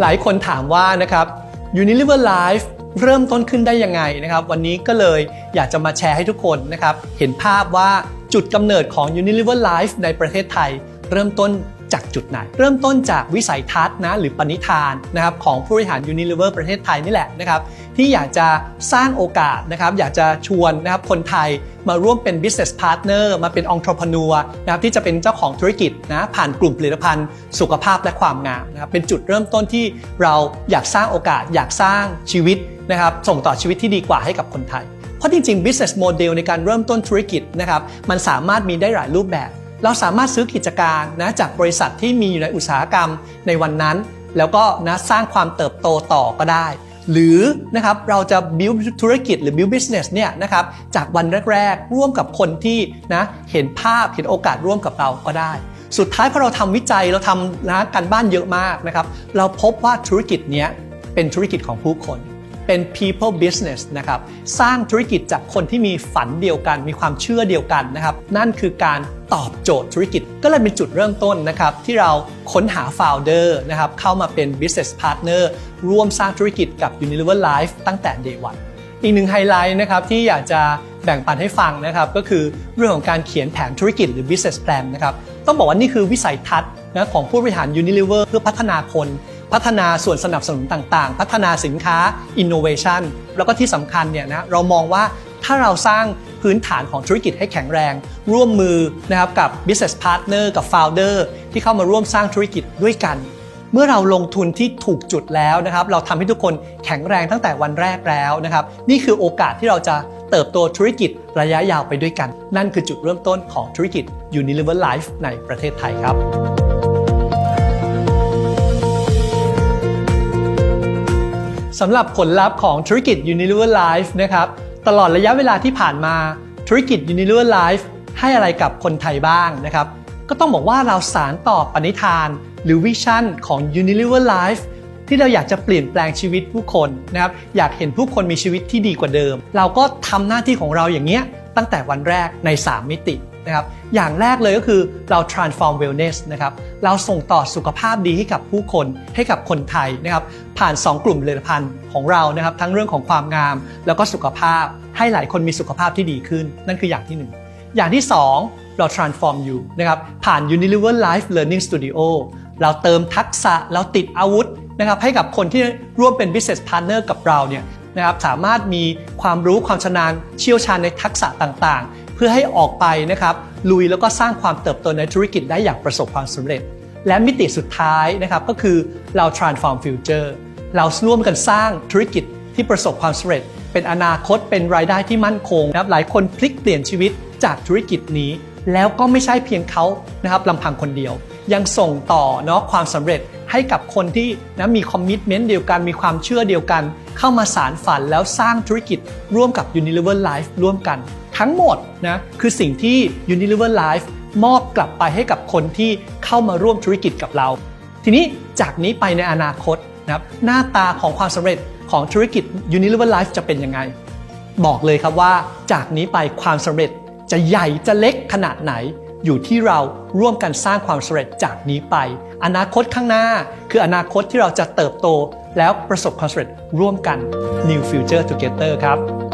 หลายคนถามว่านะครับ Unilever Life เริ่มต้นขึ้นได้ยังไงนะครับ วันนี้ก็เลยอยากจะมาแชร์ให้ทุกคนนะครับ เห็นภาพว่าจุดกำเนิดของ Unilever Life ในประเทศไทย เริ่มต้น จากจุดไหน เริ่มต้นจากวิสัยทัศน์นะหรือปณิธานนะครับของผู้บริหาร Unilever ประเทศไทยนี่แหละนะครับที่อยากจะสร้างโอกาสนะครับอยากจะชวนนะครับคนไทยมาร่วมเป็น business partner มาเป็น entrepreneur นะครับที่จะเป็นเจ้าของธุรกิจนะผ่านกลุ่มผลิตภัณฑ์ สุขภาพและความงามนะครับเป็นจุดเริ่มต้นที่เราอยากสร้างโอกาส อยากสร้างชีวิตนะครับส่งต่อชีวิตที่ดีกว่าให้กับคนไทย เพราะจริงๆ business model ในการเริ่มต้นธุรกิจนะครับมันสามารถมีได้หลายรูปแบบ เราสามารถซื้อกิจการนะจากบริษัทที่มีอยู่ในอุตสาหกรรมในวันนั้น แล้วก็นะสร้างความเติบโตต่อก็ได้ หรือนะครับเราจะ build ธุรกิจหรือ build business เนี่ยนะครับจากวันแรก ๆ ร่วมกับคนที่นะเห็นภาพเห็นโอกาสร่วมกับเราก็ได้ สุดท้ายพอเราทำวิจัยเราทำนะการบ้านเยอะมากนะครับเราพบว่าธุรกิจเนี้ยเป็นธุรกิจของผู้คน เป็น people business นะครับ สร้างธุรกิจจากคนที่มีฝันเดียวกัน มีความเชื่อเดียวกันนะครับ นั่นคือการตอบโจทย์ธุรกิจ ก็เลยเป็นจุดเริ่มต้นนะครับ ที่เราค้นหา founder นะครับ เข้ามาเป็น business partner ร่วมสร้างธุรกิจกับ Unilever Life ตั้งแต่ day one อีกหนึ่งไฮไลท์นะครับที่อยากจะแบ่งปันให้ฟังนะครับก็คือเรื่องของการเขียนแผนธุรกิจหรือ business plan นะครับต้องบอกว่านี่คือวิสัยทัศน์นะของผู้บริหาร Unilever เพื่อพัฒนาคน พัฒนาส่วนสนับสนุนต่างๆ พัฒนาสินค้า innovation แล้วก็ที่สำคัญเนี่ยนะเรามองว่าถ้าเราสร้างพื้นฐานของธุรกิจให้แข็งแรง ร่วมมือนะครับกับ business partner กับ founder ที่เข้ามาร่วมสร้างธุรกิจด้วยกัน เมื่อเราลงทุนที่ถูกจุดแล้วนะครับ เราทำให้ทุกคนแข็งแรงตั้งแต่วันแรกแล้วนะครับ นี่คือโอกาสที่เราจะเติบโตธุรกิจระยะยาวไปด้วยกัน นั่นคือจุดเริ่มต้นของธุรกิจ Unilever Life ในประเทศไทยครับ สำหรับผลลัพธ์ของธุรกิจ Unilever Life นะครับตลอดระยะเวลาที่ผ่านมาธุรกิจ Unilever Life ให้อะไรกับคนไทยบ้างนะครับก็ต้องบอกว่าเราสารต่อปณิธาน หรือวิชั่นของ Unilever Life ที่เราอยากจะเปลี่ยนแปลงชีวิตผู้คนนะครับอยากเห็นผู้คนมีชีวิตที่ดีกว่าเดิม เราก็ทำหน้าที่ของเราอย่างเงี้ยตั้งแต่วันแรกใน 3 มิติ นะครับอย่างแรกเลยก็คือเรา transform wellness นะครับเราส่งต่อสุขภาพดีให้กับผู้คนให้กับคนไทยนะครับผ่าน 2 กลุ่มผลิตภัณฑ์ของเรานะครับทั้งเรื่องของความงาม แล้วก็สุขภาพให้หลายคนมีสุขภาพที่ดีขึ้น นั่นคืออย่างที่ 1 อย่างที่ 2 เรา transform you นะครับผ่าน Unilever Life Learning Studio เราเติมทักษะเราติดอาวุธนะครับให้กับคนที่ร่วมเป็น business partner กับเราเนี่ยนะครับสามารถมีความรู้ความชำนาญเชี่ยวชาญในทักษะต่างๆ เพื่อให้ออกไปนะครับลุยแล้วก็สร้างความเติบโตในธุรกิจได้อย่างประสบความสำเร็จ และมิติสุดท้ายนะครับก็คือเรา transform future เราร่วมกันสร้างธุรกิจที่ประสบความสำเร็จ เป็นอนาคตเป็นรายได้ที่มั่นคงนะครับหลายคนพลิกเปลี่ยนชีวิตจากธุรกิจนี้ แล้วก็ไม่ใช่เพียงเขานะครับลำพังคนเดียว ยังส่งต่อเนาะความสำเร็จให้กับคนที่นะมีคอมมิชเมนต์เดียวกันมีความเชื่อเดียวกัน เข้ามาสารฝันแล้วสร้างธุรกิจร่วมกับ Unilever Life ร่วมกัน ทั้งหมดนะคือสิ่งที่ Unilever Life มอบกลับไปให้กับคนที่เข้ามาร่วมธุรกิจกับเรา ทีนี้จากนี้ไปในอนาคตนะครับหน้าตาของความสำเร็จของธุรกิจ Unilever Life จะเป็นยังไง บอกเลยครับว่าจากนี้ไปความสำเร็จจะใหญ่จะเล็กขนาดไหน อยู่ที่เราร่วมกันสร้างความสำเร็จจากนี้ไป อนาคตข้างหน้า คืออนาคตที่เราจะเติบโตแล้วประสบความสำเร็จร่วมกัน New Future Together ครับ